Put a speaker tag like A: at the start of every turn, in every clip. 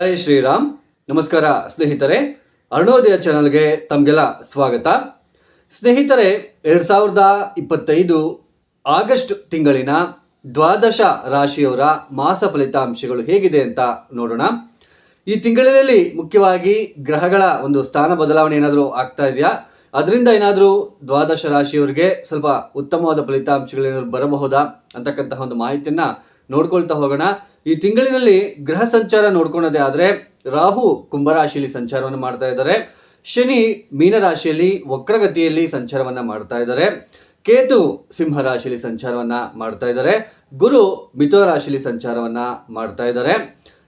A: ಜೈ ಶ್ರೀರಾಮ್. ನಮಸ್ಕಾರ ಸ್ನೇಹಿತರೆ, ಅರುಣೋದಯ ಚಾನಲ್ಗೆ ತಮಗೆಲ್ಲ ಸ್ವಾಗತ. ಸ್ನೇಹಿತರೆ, ಎರಡು ಸಾವಿರದ ಇಪ್ಪತ್ತೈದು ಆಗಸ್ಟ್ ತಿಂಗಳಿನ ದ್ವಾದಶ ರಾಶಿಯವರ ಮಾಸ ಫಲಿತಾಂಶಗಳು ಹೇಗಿದೆ ಅಂತ ನೋಡೋಣ. ಈ ತಿಂಗಳಿನಲ್ಲಿ ಮುಖ್ಯವಾಗಿ ಗ್ರಹಗಳ ಒಂದು ಸ್ಥಾನ ಬದಲಾವಣೆ ಏನಾದರೂ ಆಗ್ತಾ ಇದೆಯಾ? ಅದರಿಂದ ಏನಾದರೂ ದ್ವಾದಶ ರಾಶಿಯವರಿಗೆ ಸ್ವಲ್ಪ ಉತ್ತಮವಾದ ಫಲಿತಾಂಶಗಳೇನಾದರೂ ಬರಬಹುದಾ ಅಂತಕ್ಕಂತಹ ಒಂದು ಮಾಹಿತಿಯನ್ನು ನೋಡ್ಕೊಳ್ತಾ ಹೋಗೋಣ. ಈ ತಿಂಗಳಿನಲ್ಲಿ ಗ್ರಹ ಸಂಚಾರ ನೋಡ್ಕೊಳ್ಳೋದೇ ಆದರೆ ರಾಹು ಕುಂಭರಾಶಿಯಲ್ಲಿ ಸಂಚಾರವನ್ನು ಮಾಡ್ತಾ ಇದ್ದಾರೆ. ಶನಿ ಮೀನರಾಶಿಯಲ್ಲಿ ವಕ್ರಗತಿಯಲ್ಲಿ ಸಂಚಾರವನ್ನು ಮಾಡ್ತಾ ಇದ್ದಾರೆ. ಕೇತು ಸಿಂಹರಾಶಿಯಲ್ಲಿ ಸಂಚಾರವನ್ನು ಮಾಡ್ತಾ ಇದ್ದಾರೆ. ಗುರು ಮಿಥುನ ರಾಶಿಯಲ್ಲಿ ಸಂಚಾರವನ್ನು ಮಾಡ್ತಾ ಇದ್ದಾರೆ.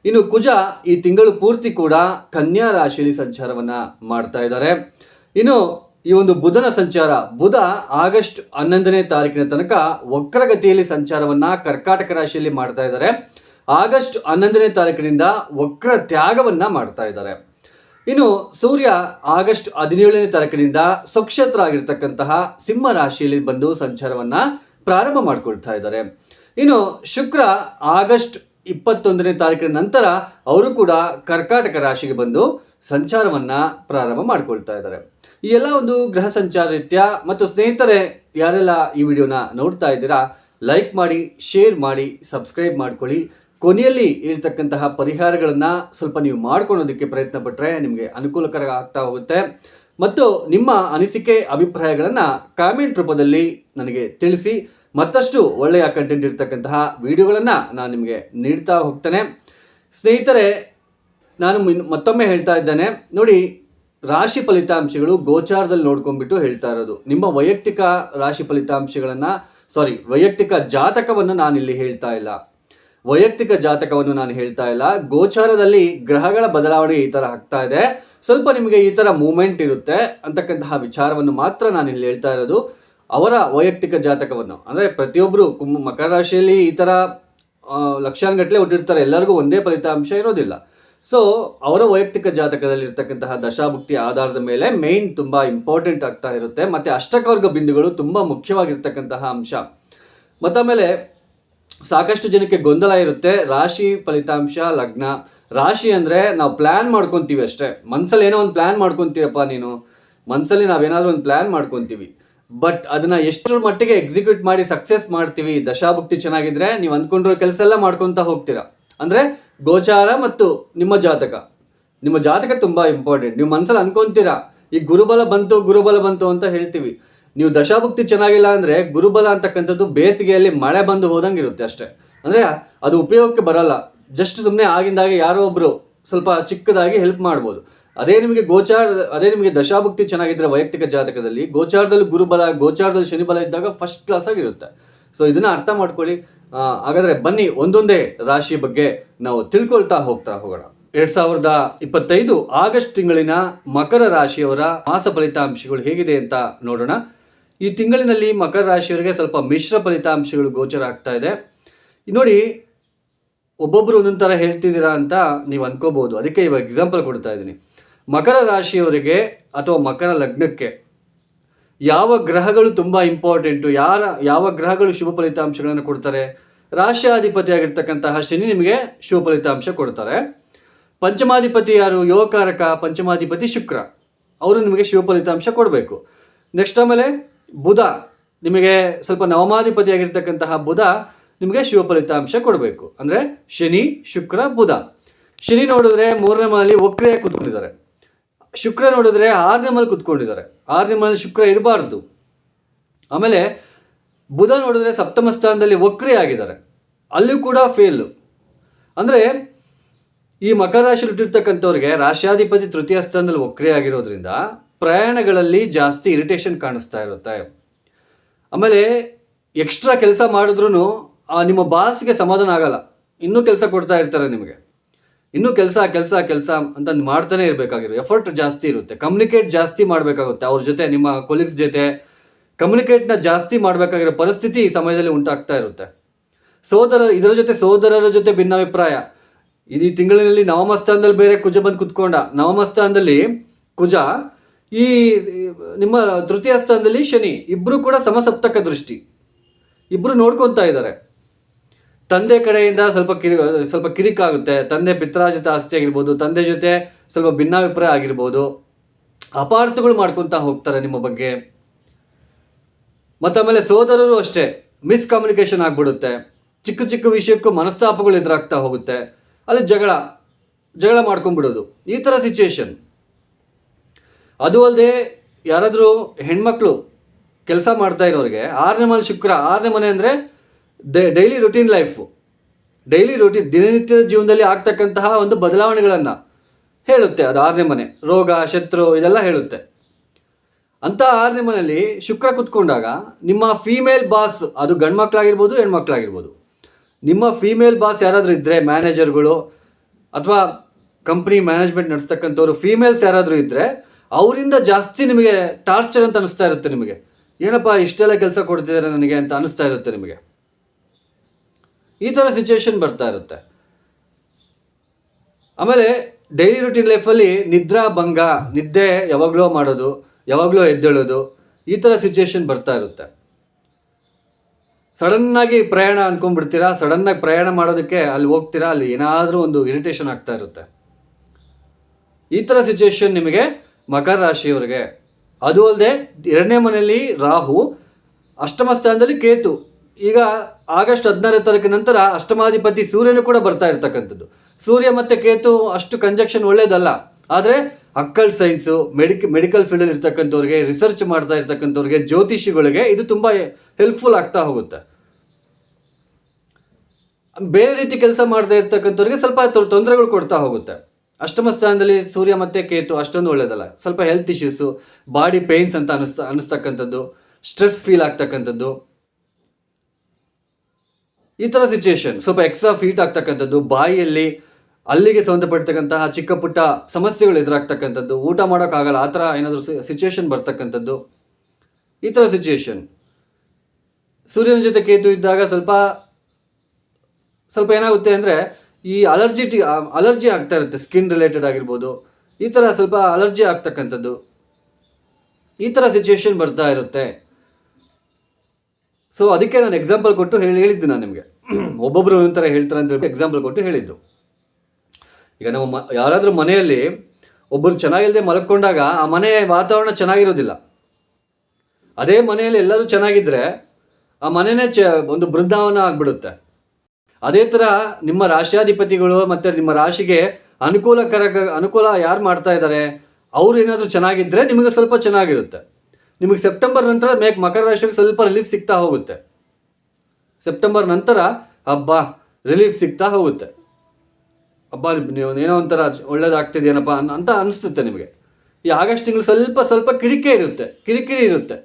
A: ಇನ್ನು ಕುಜ ಈ ತಿಂಗಳು ಪೂರ್ತಿ ಕೂಡ ಕನ್ಯಾ ರಾಶಿಯಲ್ಲಿ ಸಂಚಾರವನ್ನು ಮಾಡ್ತಾ ಇದ್ದಾರೆ. ಇನ್ನು ಈ ಒಂದು ಬುಧನ ಸಂಚಾರ, ಬುಧ ಆಗಸ್ಟ್ ಹನ್ನೊಂದನೇ ತಾರೀಕಿನ ತನಕ ವಕ್ರಗತಿಯಲ್ಲಿ ಸಂಚಾರವನ್ನು ಕರ್ಕಾಟಕ ರಾಶಿಯಲ್ಲಿ ಮಾಡ್ತಾ ಇದ್ದಾರೆ. ಆಗಸ್ಟ್ ಹನ್ನೊಂದನೇ ತಾರೀಕಿನಿಂದ ವಕ್ರ ತ್ಯಾಗವನ್ನ ಮಾಡ್ತಾ ಇದ್ದಾರೆ. ಇನ್ನು ಸೂರ್ಯ ಆಗಸ್ಟ್ ಹದಿನೇಳನೇ ತಾರೀಕಿನಿಂದ ಸ್ವಕ್ಷೇತ್ರ ಆಗಿರ್ತಕ್ಕಂತಹ ಸಿಂಹ ರಾಶಿಯಲ್ಲಿ ಬಂದು ಸಂಚಾರವನ್ನ ಪ್ರಾರಂಭ ಮಾಡಿಕೊಳ್ತಾ ಇದ್ದಾರೆ. ಇನ್ನು ಶುಕ್ರ ಆಗಸ್ಟ್ ಇಪ್ಪತ್ತೊಂದನೇ ತಾರೀಕಿನ ನಂತರ ಅವರು ಕೂಡ ಕರ್ಕಾಟಕ ರಾಶಿಗೆ ಬಂದು ಸಂಚಾರವನ್ನ ಪ್ರಾರಂಭ ಮಾಡ್ಕೊಳ್ತಾ ಇದ್ದಾರೆ. ಈ ಎಲ್ಲ ಒಂದು ಗ್ರಹ ಸಂಚಾರ ರೀತ್ಯ ಮತ್ತು ಸ್ನೇಹಿತರೆ, ಯಾರೆಲ್ಲ ಈ ವಿಡಿಯೋನ ನೋಡ್ತಾ ಇದ್ದೀರಾ, ಲೈಕ್ ಮಾಡಿ, ಶೇರ್ ಮಾಡಿ, ಸಬ್ಸ್ಕ್ರೈಬ್ ಮಾಡ್ಕೊಳ್ಳಿ. ಕೊನೆಯಲ್ಲಿ ಇರತಕ್ಕಂತಹ ಪರಿಹಾರಗಳನ್ನು ಸ್ವಲ್ಪ ನೀವು ಮಾಡ್ಕೊಳ್ಳೋದಕ್ಕೆ ಪ್ರಯತ್ನ ಪಟ್ಟರೆ ನಿಮಗೆ ಅನುಕೂಲಕರ ಆಗ್ತಾ ಹೋಗುತ್ತೆ. ಮತ್ತು ನಿಮ್ಮ ಅನಿಸಿಕೆ, ಅಭಿಪ್ರಾಯಗಳನ್ನು ಕಾಮೆಂಟ್ ರೂಪದಲ್ಲಿ ನನಗೆ ತಿಳಿಸಿ, ಮತ್ತಷ್ಟು ಒಳ್ಳೆಯ ಕಂಟೆಂಟ್ ಇರ್ತಕ್ಕಂತಹ ವಿಡಿಯೋಗಳನ್ನು ನಾನು ನಿಮಗೆ ನೀಡ್ತಾ ಹೋಗ್ತೇನೆ. ಸ್ನೇಹಿತರೆ, ನಾನು ಮತ್ತೊಮ್ಮೆ ಹೇಳ್ತಾ ಇದ್ದೇನೆ. ನೋಡಿ, ರಾಶಿ ಫಲಿತಾಂಶಗಳು ಗೋಚಾರದಲ್ಲಿ ನೋಡ್ಕೊಂಡ್ಬಿಟ್ಟು ಹೇಳ್ತಾ ಇರೋದು. ನಿಮ್ಮ ವೈಯಕ್ತಿಕ ರಾಶಿ ಫಲಿತಾಂಶಗಳನ್ನು, ಸಾರಿ, ವೈಯಕ್ತಿಕ ಜಾತಕವನ್ನು ನಾನಿಲ್ಲಿ ಹೇಳ್ತಾ ಇಲ್ಲ. ವೈಯಕ್ತಿಕ ಜಾತಕವನ್ನು ನಾನು ಹೇಳ್ತಾ ಇಲ್ಲ. ಗೋಚಾರದಲ್ಲಿ ಗ್ರಹಗಳ ಬದಲಾವಣೆ ಈ ಥರ ಆಗ್ತಾ ಇದೆ. ಸ್ವಲ್ಪ ನಿಮಗೆ ಈ ಥರ ಮೂಮೆಂಟ್ ಇರುತ್ತೆ ಅಂತಕ್ಕಂತಹ ವಿಚಾರವನ್ನು ಮಾತ್ರ ನಾನು ಇಲ್ಲಿ ಹೇಳ್ತಾ ಇರೋದು. ಅವರ ವೈಯಕ್ತಿಕ ಜಾತಕವನ್ನು, ಅಂದರೆ ಪ್ರತಿಯೊಬ್ಬರು ಕುಂಭ, ಮಕರ ರಾಶಿಯಲ್ಲಿ ಈ ಥರ ಲಕ್ಷಾನುಗಟ್ಟಲೆ ಹುಟ್ಟಿರ್ತಾರೆ. ಎಲ್ಲರಿಗೂ ಒಂದೇ ಫಲಿತಾಂಶ ಇರೋದಿಲ್ಲ. ಸೊ ಅವರ ವೈಯಕ್ತಿಕ ಜಾತಕದಲ್ಲಿ ಇರ್ತಕ್ಕಂತಹ ದಶಾಭುಕ್ತಿ ಆಧಾರದ ಮೇಲೆ ಮೇನ್ ತುಂಬ ಇಂಪಾರ್ಟೆಂಟ್ ಆಗ್ತಾ ಇರುತ್ತೆ. ಮತ್ತು ಅಷ್ಟಕವರ್ಗ ಬಿಂದುಗಳು ತುಂಬ ಮುಖ್ಯವಾಗಿರ್ತಕ್ಕಂತಹ ಅಂಶ. ಮತ್ತಾಮೇಲೆ ಸಾಕಷ್ಟು ಜನಕ್ಕೆ ಗೊಂದಲ ಇರುತ್ತೆ. ರಾಶಿ ಫಲಿತಾಂಶ, ಲಗ್ನ. ರಾಶಿ ಅಂದರೆ ನಾವು ಪ್ಲ್ಯಾನ್ ಮಾಡ್ಕೊತೀವಿ ಅಷ್ಟೇ. ಮನಸ್ಸಲ್ಲಿ ಏನೋ ಒಂದು ಪ್ಲ್ಯಾನ್ ಮಾಡ್ಕೊತೀವಪ್ಪ ನೀನು. ಮನಸ್ಸಲ್ಲಿ ನಾವೇನಾದರೂ ಒಂದು ಪ್ಲ್ಯಾನ್ ಮಾಡ್ಕೊತೀವಿ. ಬಟ್ ಅದನ್ನ ಎಷ್ಟರ ಮಟ್ಟಿಗೆ ಎಕ್ಸಿಕ್ಯೂಟ್ ಮಾಡಿ ಸಕ್ಸಸ್ ಮಾಡ್ತೀವಿ, ದಶಾಭುಕ್ತಿ ಚೆನ್ನಾಗಿದ್ರೆ ನೀವು ಅಂದ್ಕೊಂಡಿರೋ ಕೆಲಸ ಎಲ್ಲ ಮಾಡ್ಕೊತಾ ಹೋಗ್ತೀರಾ. ಅಂದರೆ ಗೋಚಾರ ಮತ್ತು ನಿಮ್ಮ ಜಾತಕ. ನಿಮ್ಮ ಜಾತಕ ತುಂಬ ಇಂಪಾರ್ಟೆಂಟ್ ನೀವು ಮನಸ್ಸಲ್ಲಿ ಅನ್ಕೊಂತೀರಾ, ಈ ಗುರುಬಲ ಬಂತು ಗುರುಬಲ ಬಂತು ಅಂತ ಹೇಳ್ತೀವಿ. ನೀವು ದಶಾಭುಕ್ತಿ ಚೆನ್ನಾಗಿಲ್ಲ ಅಂದರೆ ಗುರುಬಲ ಅಂತಕ್ಕಂಥದ್ದು ಬೇಸಿಗೆಯಲ್ಲಿ ಮಳೆ ಬಂದು ಹೋದಂಗೆ ಇರುತ್ತೆ ಅಷ್ಟೇ. ಅಂದರೆ ಅದು ಉಪಯೋಗಕ್ಕೆ ಬರಲ್ಲ. ಜಸ್ಟ್ ಸುಮ್ಮನೆ ಆಗಿಂದಾಗೆ ಯಾರೋ ಒಬ್ಬರು ಸ್ವಲ್ಪ ಚಿಕ್ಕದಾಗಿ ಹೆಲ್ಪ್ ಮಾಡ್ಬೋದು. ಅದೇ ನಿಮಗೆ ಗೋಚಾರ, ಅದೇ ನಿಮಗೆ ದಶಾಭುಕ್ತಿ ಚೆನ್ನಾಗಿದ್ರೆ ವೈಯಕ್ತಿಕ ಜಾತಕದಲ್ಲಿ ಗೋಚಾರದಲ್ಲಿ ಗುರುಬಲ, ಗೋಚಾರದಲ್ಲಿ ಶನಿಬಲ ಇದ್ದಾಗ ಫಸ್ಟ್ ಕ್ಲಾಸ್ ಆಗಿರುತ್ತೆ. ಸೊ ಇದನ್ನ ಅರ್ಥ ಮಾಡ್ಕೊಳ್ಳಿ. ಹಾಗಾದರೆ ಹಾಗಾದ್ರೆ ಬನ್ನಿ, ಒಂದೊಂದೇ ರಾಶಿ ಬಗ್ಗೆ ನಾವು ತಿಳ್ಕೊಳ್ತಾ ಹೋಗ್ತಾ ಹೋಗೋಣ. ಎರಡ್ ಸಾವಿರದ ಇಪ್ಪತ್ತೈದು ಆಗಸ್ಟ್ ತಿಂಗಳಿನ ಮಕರ ರಾಶಿಯವರ ಮಾಸ ಫಲಿತಾಂಶಗಳು ಹೇಗಿದೆ ಅಂತ ನೋಡೋಣ. ಈ ತಿಂಗಳಿನಲ್ಲಿ ಮಕರ ರಾಶಿಯವರಿಗೆ ಸ್ವಲ್ಪ ಮಿಶ್ರ ಫಲಿತಾಂಶಗಳು ಗೋಚರ ಆಗ್ತಾ ಇದೆ. ನೋಡಿ ಒಬ್ಬೊಬ್ಬರು ಒಂದೊಂದು ಥರ ಹೇಳ್ತಿದ್ದೀರಾ ಅಂತ ನೀವು ಅನ್ಕೋಬಹುದು. ಅದಕ್ಕೆ ಇವಾಗ ಎಕ್ಸಾಂಪಲ್ ಕೊಡ್ತಾ ಇದ್ದೀನಿ. ಮಕರ ರಾಶಿಯವರಿಗೆ ಅಥವಾ ಮಕರ ಲಗ್ನಕ್ಕೆ ಯಾವ ಗ್ರಹಗಳು ತುಂಬ ಇಂಪಾರ್ಟೆಂಟು ಯಾರ, ಯಾವ ಗ್ರಹಗಳು ಶುಭ ಫಲಿತಾಂಶಗಳನ್ನು ಕೊಡ್ತಾರೆ? ರಾಶಿಯಾಧಿಪತಿಯಾಗಿರ್ತಕ್ಕಂತಹ ಶನಿ ನಿಮಗೆ ಶುಭ ಫಲಿತಾಂಶ ಕೊಡ್ತಾರೆ. ಪಂಚಮಾಧಿಪತಿ ಯಾರು? ಯೋಗಕಾರಕ, ಪಂಚಮಾಧಿಪತಿ ಶುಕ್ರ. ಅವರು ನಿಮಗೆ ಶುಭ ಫಲಿತಾಂಶ ಕೊಡಬೇಕು. ನೆಕ್ಸ್ಟ್ ಆಮೇಲೆ ಬುಧ ನಿಮಗೆ ಸ್ವಲ್ಪ ನವಮಾಧಿಪತಿಯಾಗಿರ್ತಕ್ಕಂತಹ ಬುಧ ನಿಮಗೆ ಶಿವ ಫಲಿತಾಂಶ ಕೊಡಬೇಕು. ಅಂದರೆ ಶನಿ, ಶುಕ್ರ, ಬುಧ. ಶನಿ ನೋಡಿದ್ರೆ ಮೂರನೇ ಮನೆಯಲ್ಲಿ ಒಕ್ರೆಯ ಕೂತ್ಕೊಂಡಿದ್ದಾರೆ. ಶುಕ್ರ ನೋಡಿದ್ರೆ ಆರನೇ ಮನೆಯಲ್ಲಿ ಕೂತ್ಕೊಂಡಿದ್ದಾರೆ. ಆರನೇ ಮನೆಯಲ್ಲಿ ಶುಕ್ರ ಇರಬಾರ್ದು. ಆಮೇಲೆ ಬುಧ ನೋಡಿದ್ರೆ ಸಪ್ತಮ ಸ್ಥಾನದಲ್ಲಿ ವಕ್ರಿ ಆಗಿದ್ದಾರೆ ಅಲ್ಲಿಯೂ ಕೂಡ ಫೇಲು ಅಂದರೆ ಈ ಮಕರ ರಾಶಿ ಹುಟ್ಟಿರ್ತಕ್ಕಂಥವ್ರಿಗೆ ರಾಶ್ಯಾಧಿಪತಿ ತೃತೀಯ ಸ್ಥಾನದಲ್ಲಿ ವಕ್ರಿ ಆಗಿರೋದ್ರಿಂದ ಪ್ರಯಾಣಗಳಲ್ಲಿ ಜಾಸ್ತಿ ಇರಿಟೇಷನ್ ಕಾಣಿಸ್ತಾ ಇರುತ್ತೆ. ಆಮೇಲೆ ಎಕ್ಸ್ಟ್ರಾ ಕೆಲಸ ಮಾಡಿದ್ರೂ ನಿಮ್ಮ ಬಾಸ್ಗೆ ಸಮಾಧಾನ ಆಗಲ್ಲ. ಇನ್ನೂ ಕೆಲಸ ಕೊಡ್ತಾ ಇರ್ತಾರೆ ನಿಮಗೆ. ಇನ್ನೂ ಕೆಲಸ ಕೆಲಸ ಕೆಲಸ ಅಂತ ಮಾಡ್ತಾನೆ ಇರಬೇಕಾಗಿರೋ ಎಫರ್ಟ್ ಜಾಸ್ತಿ ಇರುತ್ತೆ. ಕಮ್ಯುನಿಕೇಟ್ ಜಾಸ್ತಿ ಮಾಡಬೇಕಾಗುತ್ತೆ. ಅವ್ರ ಜೊತೆ, ನಿಮ್ಮ ಕೊಲೀಗ್ಸ್ ಜೊತೆ ಕಮ್ಯುನಿಕೇಟ್ನ ಜಾಸ್ತಿ ಮಾಡಬೇಕಾಗಿರೋ ಪರಿಸ್ಥಿತಿ ಈ ಸಮಯದಲ್ಲಿ ಉಂಟಾಗ್ತಾ ಇರುತ್ತೆ. ಸೋದರ, ಇದರ ಜೊತೆ ಸೋದರರ ಜೊತೆ ಭಿನ್ನಾಭಿಪ್ರಾಯ. ಈ ತಿಂಗಳಿನಲ್ಲಿ ನವಮಸ್ಥಾನದಲ್ಲಿ ಬೇರೆ ಕುಜ ಬಂದು ಕುತ್ಕೊಂಡ. ನವಮಸ್ಥಾನದಲ್ಲಿ ಕುಜ ಈ ನಿಮ್ಮ ತೃತೀಯ ಸ್ಥಾನದಲ್ಲಿ ಶನಿ ಇಬ್ಬರು ಕೂಡ ಸಮಸಪ್ತಕ ದೃಷ್ಟಿ. ಇಬ್ಬರು ನೋಡ್ಕೊತಾ ಇದ್ದಾರೆ. ತಂದೆ ಕಡೆಯಿಂದ ಸ್ವಲ್ಪ ಕಿರಿ, ಸ್ವಲ್ಪ ಕಿರಿಕಾಗುತ್ತೆ. ತಂದೆ ಪಿತ್ರಾಜಿತ ಆಸ್ತಿ ಆಗಿರ್ಬೋದು, ತಂದೆ ಜೊತೆ ಸ್ವಲ್ಪ ಭಿನ್ನಾಭಿಪ್ರಾಯ ಆಗಿರ್ಬೋದು. ಅಪಾರ್ಥಗಳು ಮಾಡ್ಕೊತಾ ಹೋಗ್ತಾರೆ ನಿಮ್ಮ ಬಗ್ಗೆ. ಮತ್ತು ಆಮೇಲೆ ಸೋದರರು ಅಷ್ಟೇ, ಮಿಸ್ಕಮ್ಯುನಿಕೇಷನ್ ಆಗಿಬಿಡುತ್ತೆ. ಚಿಕ್ಕ ಚಿಕ್ಕ ವಿಷಯಕ್ಕೂ ಮನಸ್ತಾಪಗಳು ಎದುರಾಗ್ತಾ ಹೋಗುತ್ತೆ. ಅಲ್ಲಿ ಜಗಳ ಜಗಳ ಮಾಡ್ಕೊಂಡ್ಬಿಡೋದು. ಈ ಥರ ಸಿಚುವೇಶನ್ ಅದು ಅಲ್ಲದೆ ಯಾರಾದರೂ ಹೆಣ್ಮಕ್ಳು ಕೆಲಸ ಮಾಡ್ತಾ ಇರೋರಿಗೆ, ಆರನೇ ಮನೆ ಶುಕ್ರ, ಆರನೇ ಮನೆ ಅಂದರೆ daily routine life daily routine ದಿನನಿತ್ಯದ ಜೀವನದಲ್ಲಿ ಆಗ್ತಕ್ಕಂತಹ ಒಂದು ಬದಲಾವಣೆಗಳನ್ನು ಹೇಳುತ್ತೆ. ಅದು ಆರನೇ ಮನೆ, ರೋಗ, ಶತ್ರು, ಇದೆಲ್ಲ ಹೇಳುತ್ತೆ. ಅಂತ ಆರನೇ ಮನೆಯಲ್ಲಿ ಶುಕ್ರ ಕುತ್ಕೊಂಡಾಗ ನಿಮ್ಮ ಫೀಮೇಲ್ ಬಾಸ್ ಅದು ಗಂಡ್ಮಕ್ಳಾಗಿರ್ಬೋದು, ಹೆಣ್ಮಕ್ಳಾಗಿರ್ಬೋದು. ನಿಮ್ಮ ಫೀಮೇಲ್ ಬಾಸ್ ಯಾರಾದರೂ ಇದ್ದರೆ ಮ್ಯಾನೇಜರ್ಗಳು ಅಥವಾ ಕಂಪ್ನಿ ಮ್ಯಾನೇಜ್ಮೆಂಟ್ ನಡೆಸ್ತಕ್ಕಂಥವ್ರು ಫೀಮೇಲ್ಸ್ ಯಾರಾದರೂ ಇದ್ದರೆ ಅವರಿಂದ ಜಾಸ್ತಿ ನಿಮಗೆ ಟಾರ್ಚರ್ ಅಂತ ಅನಿಸ್ತಾ ಇರುತ್ತೆ ನಿಮಗೆ. ಏನಪ್ಪ ಇಷ್ಟೆಲ್ಲ ಕೆಲಸ ಕೊಡ್ತಿದ್ದಾರೆ ನನಗೆ ಅಂತ ಅನಿಸ್ತಾ ಇರುತ್ತೆ ನಿಮಗೆ. ಈ ಥರ ಸಿಚುವೇಶನ್ ಬರ್ತಾ ಇರುತ್ತೆ. ಆಮೇಲೆ ಡೈಲಿ ರುಟೀನ್ ಲೈಫಲ್ಲಿ ನಿದ್ರಾ ಭಂಗ, ನಿದ್ದೆ ಯಾವಾಗಲೋ ಮಾಡೋದು, ಯಾವಾಗಲೋ ಎದ್ದೇಳೋದು, ಈ ಥರ ಸಿಚುವೇಶನ್ ಬರ್ತಾ ಇರುತ್ತೆ. ಸಡನ್ನಾಗಿ ಪ್ರಯಾಣ ಅಂದ್ಕೊಂಡ್ಬಿಡ್ತೀರಾ ಸಡನ್ನಾಗಿ ಪ್ರಯಾಣ ಮಾಡೋದಕ್ಕೆ ಅಲ್ಲಿ ಹೋಗ್ತೀರಾ, ಅಲ್ಲಿ ಏನಾದರೂ ಒಂದು ಇರಿಟೇಷನ್ ಆಗ್ತಾ ಇರುತ್ತೆ. ಈ ಥರ ಸಿಚುವೇಶನ್ ನಿಮಗೆ ಮಕರ ರಾಶಿಯವರಿಗೆ. ಅದು ಅಲ್ಲದೆ ಎರಡನೇ ಮನೆಯಲ್ಲಿ ರಾಹು, ಅಷ್ಟಮ ಸ್ಥಾನದಲ್ಲಿ ಕೇತು. ಈಗ ಆಗಸ್ಟ್ ಹದಿನಾರನೇ ತಾರೀಕಿನ ನಂತರ ಅಷ್ಟಮಾಧಿಪತಿ ಸೂರ್ಯನು ಕೂಡ ಬರ್ತಾ ಇರ್ತಕ್ಕಂಥದ್ದು. ಸೂರ್ಯ ಮತ್ತು ಕೇತು ಅಷ್ಟು ಕಂಜಕ್ಷನ್ ಒಳ್ಳೇದಲ್ಲ. ಆದರೆ ಅಕ್ಕಲ್ ಸೈನ್ಸು ಮೆಡಿಕ್ ಮೆಡಿಕಲ್ ಫೀಲ್ಡಲ್ಲಿ ಇರ್ತಕ್ಕಂಥವ್ರಿಗೆ ರಿಸರ್ಚ್ ಮಾಡ್ತಾ ಇರ್ತಕ್ಕಂಥವ್ರಿಗೆ, ಜ್ಯೋತಿಷಿಗಳಿಗೆ ಇದು ತುಂಬ ಹೆಲ್ಪ್ಫುಲ್ ಆಗ್ತಾ ಹೋಗುತ್ತೆ. ಬೇರೆ ರೀತಿ ಕೆಲಸ ಮಾಡ್ತಾ ಇರ್ತಕ್ಕಂಥವ್ರಿಗೆ ಸ್ವಲ್ಪ ತೊಂದರೆಗಳು ಕೊಡ್ತಾ ಹೋಗುತ್ತೆ. ಅಷ್ಟಮ ಸ್ಥಾನದಲ್ಲಿ ಸೂರ್ಯ ಮತ್ತೆ ಕೇತು ಅಷ್ಟೊಂದು ಒಳ್ಳೇದಲ್ಲ. ಸ್ವಲ್ಪ ಹೆಲ್ತ್ ಇಶ್ಯೂಸು ಬಾಡಿ ಪೇಯ್ನ್ಸ್ ಅಂತ ಅನಿಸ್ತಾ ಅನ್ನಿಸ್ತಕ್ಕಂಥದ್ದು ಸ್ಟ್ರೆಸ್ ಫೀಲ್ ಆಗ್ತಕ್ಕಂಥದ್ದು. ಈ ಥರ ಸಿಚುಯೇಷನ್ ಸ್ವಲ್ಪ ಎಕ್ಸ್ಟ್ರಾ ಫೀಟ್ ಆಗ್ತಕ್ಕಂಥದ್ದು, ಬಾಯಿಯಲ್ಲಿ ಅಲ್ಲಿಗೆ ಸಂಬಂಧಪಡ್ತಕ್ಕಂತಹ ಚಿಕ್ಕ ಪುಟ್ಟ ಸಮಸ್ಯೆಗಳು ಎದುರಾಗ್ತಕ್ಕಂಥದ್ದು, ಊಟ ಮಾಡೋಕ್ಕಾಗಲ್ಲ, ಆ ಥರ ಏನಾದರೂ ಸಿಚುಯೇಷನ್ ಬರ್ತಕ್ಕಂಥದ್ದು. ಈ ಥರ ಸಿಚುಯೇಷನ್ ಸೂರ್ಯನ ಜೊತೆ ಕೇತು ಇದ್ದಾಗ ಸ್ವಲ್ಪ ಸ್ವಲ್ಪ ಏನಾಗುತ್ತೆ ಅಂದರೆ ಈ ಅಲರ್ಜಿ ಅಲರ್ಜಿ ಆಗ್ತಾ ಇರುತ್ತೆ ಸ್ಕಿನ್ ರಿಲೇಟೆಡ್ ಆಗಿರ್ಬೋದು. ಈ ಥರ ಸ್ವಲ್ಪ ಅಲರ್ಜಿ ಆಗ್ತಕ್ಕಂಥದ್ದು. ಈ ಥರ ಸಿಚುವೇಶನ್ ಬರ್ತಾ ಇರುತ್ತೆ. ಸೊ ಅದಕ್ಕೆ ನಾನು ಎಕ್ಸಾಂಪಲ್ ಕೊಟ್ಟು ಹೇಳಿ ಹೇಳಿದ್ದು ನಾನು ನಿಮಗೆ. ಒಬ್ಬೊಬ್ಬರು ಒಂಥರ ಹೇಳ್ತಾರೆ ಅಂತ ಹೇಳಿ ಎಕ್ಸಾಂಪಲ್ ಕೊಟ್ಟು ಹೇಳಿದ್ದು. ಈಗ ನಮ್ಮ ಮ ಯಾರಾದರೂ ಮನೆಯಲ್ಲಿ ಒಬ್ಬರು ಚೆನ್ನಾಗಿಲ್ಲದೆ ಮಲ್ಕೊಂಡಾಗ ಆ ಮನೆ ವಾತಾವರಣ ಚೆನ್ನಾಗಿರೋದಿಲ್ಲ. ಅದೇ ಮನೆಯಲ್ಲಿ ಎಲ್ಲರೂ ಚೆನ್ನಾಗಿದ್ದರೆ ಆ ಮನೆಯೇ ಚ ಒಂದು ಬೃಂದಾವನ ಆಗಿಬಿಡುತ್ತೆ. ಅದೇ ಥರ ನಿಮ್ಮ ರಾಶಿಯಾಧಿಪತಿಗಳು ಮತ್ತು ನಿಮ್ಮ ರಾಶಿಗೆ ಅನುಕೂಲಕರ ಅನುಕೂಲ ಯಾರು ಮಾಡ್ತಾ ಇದ್ದಾರೆ ಅವ್ರು ಏನಾದರೂ ಚೆನ್ನಾಗಿದ್ದರೆ ನಿಮಗೆ ಸ್ವಲ್ಪ ಚೆನ್ನಾಗಿರುತ್ತೆ. ನಿಮಗೆ ಸೆಪ್ಟೆಂಬರ್ ನಂತರ ಮೇಕ್ ಮಕರ ರಾಶಿಗೆ ಸ್ವಲ್ಪ ರಿಲೀಫ್ ಸಿಗ್ತಾ ಹೋಗುತ್ತೆ. ಸೆಪ್ಟೆಂಬರ್ ನಂತರ ಹಬ್ಬ ರಿಲೀಫ್ ಸಿಗ್ತಾ ಹೋಗುತ್ತೆ. ಹಬ್ಬ ನೀವು ಏನೋ ಒಂಥರ ಒಳ್ಳೇದಾಗ್ತಿದೆಯೇನಪ್ಪ ಅಂತ ಅನಿಸುತ್ತೆ ನಿಮಗೆ. ಈ ಆಗಸ್ಟ್ ತಿಂಗಳು ಸ್ವಲ್ಪ ಸ್ವಲ್ಪ ಕಿರಿಕೆ ಇರುತ್ತೆ. ಕಿರಿಕಿರಿ ಇರುತ್ತೆ.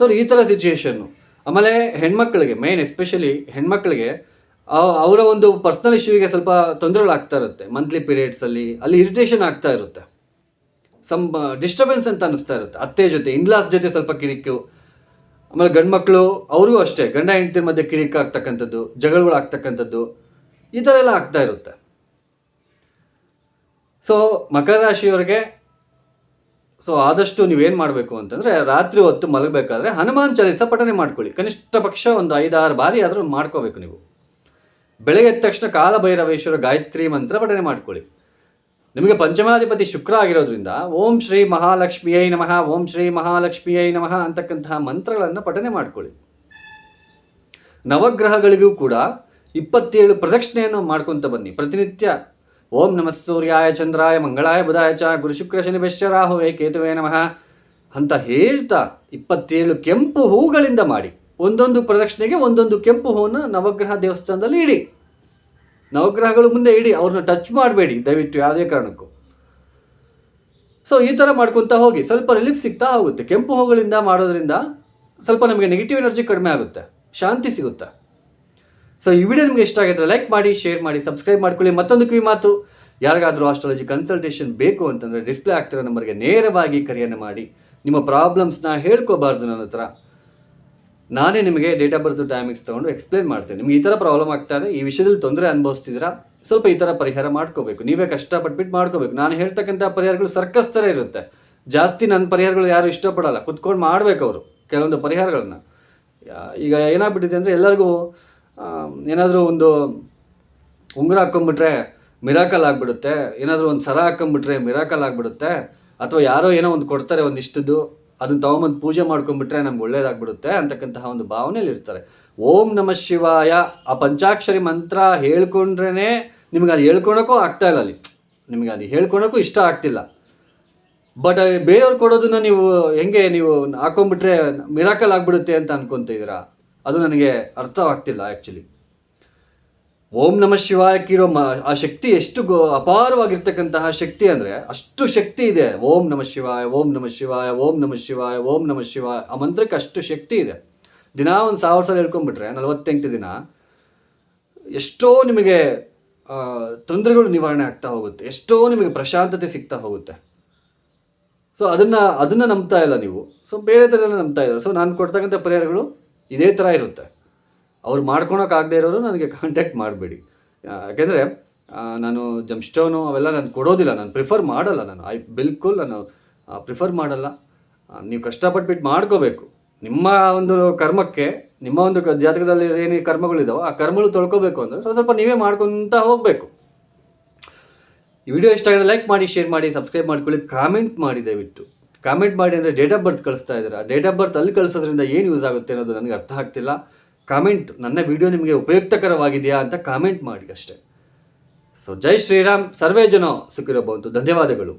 A: ಸರ್, ಈ ಥರ ಸಿಚುಯೇಷನ್ನು ಆಮೇಲೆ ಹೆಣ್ಮಕ್ಳಿಗೆ ಮೇನ್ ಎಸ್ಪೆಷಲಿ ಹೆಣ್ಮಕ್ಳಿಗೆ ಅವರ ಒಂದು ಪರ್ಸ್ನಲ್ ಇಶ್ಯೂಗೆ ಸ್ವಲ್ಪ ತೊಂದರೆಗಳಾಗ್ತಾ ಇರುತ್ತೆ. ಮಂತ್ಲಿ ಪೀರಿಯಡ್ಸಲ್ಲಿ ಅಲ್ಲಿ ಇರಿಟೇಷನ್ ಆಗ್ತಾ ಇರುತ್ತೆ. ಸಮ್ ಡಿಸ್ಟರ್ಬೆನ್ಸ್ ಅಂತ ಅನಿಸ್ತಾ ಇರುತ್ತೆ. ಅತ್ತೆ ಜೊತೆ ಇನ್ಲಾಸ್ ಜೊತೆ ಸ್ವಲ್ಪ ಕಿರಿಕು, ಆಮೇಲೆ ಗಂಡು ಮಕ್ಕಳು ಅವ್ರಿಗೂ ಅಷ್ಟೇ, ಗಂಡ ಹೆಂಡತಿ ಮಧ್ಯೆ ಕಿರಿಕ್ ಆಗ್ತಕ್ಕಂಥದ್ದು, ಜಗಳಗಳು ಆಗ್ತಕ್ಕಂಥದ್ದು, ಈ ಥರ ಎಲ್ಲ ಆಗ್ತಾ ಇರುತ್ತೆ. ಸೊ ಮಕರ ರಾಶಿಯವರಿಗೆ ಸೊ ಆದಷ್ಟು ನೀವೇನು ಮಾಡಬೇಕು ಅಂತಂದರೆ ರಾತ್ರಿ ಹೊತ್ತು ಮಲಗಬೇಕಾದ್ರೆ ಹನುಮಾನ್ ಚಾಲಿಸ ಪಠನೆ ಮಾಡ್ಕೊಳ್ಳಿ. ಕನಿಷ್ಠ ಪಕ್ಷ ಒಂದು ಐದಾರು ಬಾರಿ ಆದರೂ ಮಾಡ್ಕೋಬೇಕು ನೀವು. ಬೆಳಗ್ಗೆ ಎದ್ದ ತಕ್ಷಣ ಕಾಲಭೈರವೇಶ್ವರ ಗಾಯತ್ರಿ ಮಂತ್ರ ಪಠನೆ ಮಾಡ್ಕೊಳ್ಳಿ. ನಿಮಗೆ ಪಂಚಮಾಧಿಪತಿ ಶುಕ್ರ ಆಗಿರೋದ್ರಿಂದ ಓಂ ಶ್ರೀ ಮಹಾಲಕ್ಷ್ಮಿಯೈ ನಮಃ, ಓಂ ಶ್ರೀ ಮಹಾಲಕ್ಷ್ಮಿಯೈ ನಮಃ ಅಂತಕ್ಕಂತಹ ಮಂತ್ರಗಳನ್ನು ಪಠನೆ ಮಾಡ್ಕೊಳ್ಳಿ. ನವಗ್ರಹಗಳಿಗೂ ಕೂಡ ಇಪ್ಪತ್ತೇಳು ಪ್ರದಕ್ಷಿಣೆಯನ್ನು ಮಾಡ್ಕೊತ ಬನ್ನಿ. ಪ್ರತಿನಿತ್ಯ ಓಂ ನಮಃ ಸೂರ್ಯಾಯ ಚಂದ್ರಾಯ ಮಂಗಳಾಯ ಬುಧಾಯ ಚ ಗುರು ಶುಕ್ರ ಶನಿ ಬೆಶ್ಚ ರಾಹುವೇ ಕೇತುವೇ ನಮಃ ಅಂತ ಹೇಳ್ತಾ ಇಪ್ಪತ್ತೇಳು ಕೆಂಪು ಹೂಗಳಿಂದ ಮಾಡಿ ಒಂದೊಂದು ಪ್ರದಕ್ಷಿಣೆಗೆ ಒಂದೊಂದು ಕೆಂಪು ಹೂವನ್ನು ನವಗ್ರಹ ದೇವಸ್ಥಾನದಲ್ಲಿ ಇಡಿ. ನವಗ್ರಹಗಳು ಮುಂದೆ ಇಡಿ, ಅವ್ರನ್ನ ಟಚ್ ಮಾಡಬೇಡಿ, ದಯವಿಟ್ಟು ಯಾವುದೇ ಕಾರಣಕ್ಕೂ. ಸೊ ಈ ಥರ ಮಾಡ್ಕೊತಾ ಹೋಗಿ, ಸ್ವಲ್ಪ ರಿಲೀಫ್ ಸಿಗ್ತಾ ಹೋಗುತ್ತೆ. ಕೆಂಪು ಹೂಗಳಿಂದ ಮಾಡೋದ್ರಿಂದ ಸ್ವಲ್ಪ ನಮಗೆ ನೆಗೆಟಿವ್ ಎನರ್ಜಿ ಕಡಿಮೆ ಆಗುತ್ತೆ, ಶಾಂತಿ ಸಿಗುತ್ತೆ. ಸೊ ಈ ವಿಡಿಯೋ ನಿಮಗೆ ಇಷ್ಟ ಆಗಿದ್ರೆ ಲೈಕ್ ಮಾಡಿ ಶೇರ್ ಮಾಡಿ ಸಬ್ಸ್ಕ್ರೈಬ್ ಮಾಡ್ಕೊಳ್ಳಿ. ಮತ್ತೊಂದು ಕಿವಿ ಮಾತು. ಯಾರಿಗಾದರೂ ಆಸ್ಟ್ರಾಲಜಿ ಕನ್ಸಲ್ಟೇಷನ್ ಬೇಕು ಅಂತಂದರೆ ಡಿಸ್ಪ್ಲೇ ಆಗ್ತಿರೋ ನಂಬರ್ಗೆ ನೇರವಾಗಿ ಕರೆಯನ್ನು ಮಾಡಿ. ನಿಮ್ಮ ಪ್ರಾಬ್ಲಮ್ಸ್ನ ಹೇಳ್ಕೋಬಾರ್ದು ನನ್ನ ಹತ್ರ. ನಾನೇ ನಿಮಗೆ ಡೇಟ್ ಆಫ್ ಬರ್ತ್ ಟೈಮಿಂಗ್ಸ್ ತೊಗೊಂಡು ಎಕ್ಸ್ಪ್ಲೇನ್ ಮಾಡ್ತೇನೆ. ನಿಮ್ಗೆ ಈ ಥರ ಪ್ರಾಬ್ಲಮ್ ಆಗ್ತಾ ಇದೆ, ಈ ವಿಷಯದಲ್ಲಿ ತೊಂದರೆ ಅನುಭವಿಸ್ತಿದ್ದೀರಾ? ಸ್ವಲ್ಪ ಈ ಥರ ಪರಿಹಾರ ಮಾಡ್ಕೋಬೇಕು. ನೀವೇ ಕಷ್ಟಪಟ್ಬಿಟ್ಟು ಮಾಡ್ಕೋಬೇಕು. ನಾನು ಹೇಳ್ತಕ್ಕಂಥ ಪರಿಹಾರಗಳು ಸರ್ಕಸ್ ಥರ ಇರುತ್ತೆ. ಜಾಸ್ತಿ ನನ್ನ ಪರಿಹಾರಗಳು ಯಾರು ಇಷ್ಟಪಡಲ್ಲ. ಕುತ್ಕೊಂಡು ಮಾಡ್ಬೇಕು ಅವರು ಕೆಲವೊಂದು ಪರಿಹಾರಗಳನ್ನ. ಈಗ ಏನಾಗ್ಬಿಟ್ಟಿದೆ ಅಂದರೆ ಎಲ್ಲರಿಗೂ ಏನಾದರೂ ಒಂದು ಉಂಗುರ ಹಾಕ್ಕೊಂಬಿಟ್ರೆ ಮಿರಾಕಲ್ ಆಗಿಬಿಡುತ್ತೆ, ಏನಾದರೂ ಒಂದು ಸರ ಹಾಕ್ಕೊಂಬಿಟ್ರೆ ಮಿರಾಕಲ್ ಆಗಿಬಿಡುತ್ತೆ, ಅಥವಾ ಯಾರೋ ಏನೋ ಒಂದು ಕೊಡ್ತಾರೆ ಒಂದಿಷ್ಟದ್ದು, ಅದನ್ನ ತಗೊಂಬಂದು ಪೂಜೆ ಮಾಡ್ಕೊಂಬಿಟ್ರೆ ನಮ್ಗೆ ಒಳ್ಳೇದಾಗ್ಬಿಡುತ್ತೆ ಅಂತಕ್ಕಂತಹ ಒಂದು ಭಾವನೆಯಲ್ಲಿ ಇರ್ತಾರೆ. ಓಂ ನಮಃ ಶಿವಾಯ, ಆ ಪಂಚಾಕ್ಷರಿ ಮಂತ್ರ ಹೇಳ್ಕೊಂಡ್ರೇ ನಿಮ್ಗೆ ಅದು ಹೇಳ್ಕೊಳಕ್ಕೂ ಆಗ್ತಾ ಇಲ್ಲ ಅಲ್ಲಿ. ನಿಮಗೆ ಅದು ಹೇಳ್ಕೊಳಕ್ಕೂ ಇಷ್ಟ ಆಗ್ತಿಲ್ಲ. ಬಟ್ ಬೇರೆಯವ್ರು ಕೊಡೋದನ್ನ ನೀವು ಹೆಂಗೆ ನೀವು ಹಾಕೊಂಡ್ಬಿಟ್ರೆ ಮಿರಾಕಲ್ ಆಗಿಬಿಡುತ್ತೆ ಅಂತ ಅನ್ಕೊಂತಿದ್ದೀರಾ ಅದು ನನಗೆ ಅರ್ಥವಾಗ್ತಿಲ್ಲ ಆ್ಯಕ್ಚುಲಿ ಓಂ ನಮಃ ಶಿವಾಯಕ್ಕಿರೋ ಮ, ಆ ಶಕ್ತಿ ಎಷ್ಟು ಗೋ, ಅಪಾರವಾಗಿರ್ತಕ್ಕಂತಹ ಶಕ್ತಿ ಅಂದರೆ ಅಷ್ಟು ಶಕ್ತಿ ಇದೆ. ಓಂ ನಮಃ ಶಿವಾಯ, ಓಂ ನಮಃ ಶಿವಾಯ, ಓಂ ನಮಃ ಶಿವಾಯ, ಓಂ ನಮಃ ಶಿವಾಯ, ಆ ಮಂತ್ರಕ್ಕೆ ಅಷ್ಟು ಶಕ್ತಿ ಇದೆ. ದಿನ ಒಂದು ಸಾವಿರ ಸಲ ಹೇಳ್ಕೊಂಡ್ಬಿಟ್ರೆ, ನಲವತ್ತೆಂಟು ದಿನ, ಎಷ್ಟೋ ನಿಮಗೆ ತೊಂದರೆಗಳು ನಿವಾರಣೆ ಆಗ್ತಾ ಹೋಗುತ್ತೆ. ಎಷ್ಟೋ ನಿಮಗೆ ಪ್ರಶಾಂತತೆ ಸಿಗ್ತಾ ಹೋಗುತ್ತೆ. ಸೊ ಅದನ್ನು ಅದನ್ನು ನಂಬ್ತಾ ಇಲ್ಲ ನೀವು. ಸೊ ಬೇರೆ ಥರ ನಂಬ್ತಾ ಇಲ್ಲ ಸೊ ನಾನು ಕೊಡ್ತಕ್ಕಂಥ ಪರಿಹಾರಗಳು ಇದೇ ಥರ ಇರುತ್ತೆ. ಅವ್ರು ಮಾಡ್ಕೊಳಕ್ಕಾಗದೇ ಇರೋರು ನನಗೆ ಕಾಂಟ್ಯಾಕ್ಟ್ ಮಾಡಬೇಡಿ. ಯಾಕೆಂದರೆ ನಾನು ಜಮ್ಸ್ಟೋನು ಅವೆಲ್ಲ ನಾನು ಕೊಡೋದಿಲ್ಲ, ನಾನು ಪ್ರಿಫರ್ ಮಾಡಲ್ಲ ನಾನು. ಐ ಬಿಲ್ಕುಲ್ ನಾನು ಪ್ರಿಫರ್ ಮಾಡಲ್ಲ. ನೀವು ಕಷ್ಟಪಟ್ಬಿಟ್ಟು ಮಾಡ್ಕೋಬೇಕು. ನಿಮ್ಮ ಒಂದು ಕರ್ಮಕ್ಕೆ, ನಿಮ್ಮ ಒಂದು ಜಾತಕದಲ್ಲಿ ಏನೇ ಕರ್ಮಗಳಿದಾವೋ, ಆ ಕರ್ಮಗಳು ತೊಳ್ಕೋಬೇಕು ಅಂದರೆ ಸ್ವಲ್ಪ ಸ್ವಲ್ಪ ನೀವೇ ಮಾಡ್ಕೊತ ಹೋಗಬೇಕು. ಈ ವಿಡಿಯೋ ಇಷ್ಟ ಆಗಿದೆ ಲೈಕ್ ಮಾಡಿ ಶೇರ್ ಮಾಡಿ ಸಬ್ಸ್ಕ್ರೈಬ್ ಮಾಡ್ಕೊಳ್ಳಿ ಕಾಮೆಂಟ್ ಮಾಡಿ ದಯವಿಟ್ಟು. ಕಾಮೆಂಟ್ ಮಾಡಿ ಅಂದರೆ ಡೇಟ್ ಆಫ್ ಬರ್ತ್ ಕಳಿಸ್ತಾ ಇದ್ದೀರಾ. ಡೇಟ್ ಆಫ್ ಬರ್ತ್ ಅಲ್ಲಿ ಕಳಿಸೋದ್ರಿಂದ ಏನು ಯೂಸ್ ಆಗುತ್ತೆ ಅನ್ನೋದು ನನಗೆ ಅರ್ಥ ಆಗ್ತಿಲ್ಲ. ಕಾಮೆಂಟ್ ನನ್ನ ವಿಡಿಯೋ ನಿಮಗೆ ಉಪಯುಕ್ತಕರವಾಗಿದೆಯಾ ಅಂತ ಕಾಮೆಂಟ್ ಮಾಡಿ ಅಷ್ಟೇ ಸೊ ಜೈ ಶ್ರೀರಾಮ್. ಸರ್ವೇ ಜನ ಸುಖಿರಬಹುದು ಧನ್ಯವಾದಗಳು.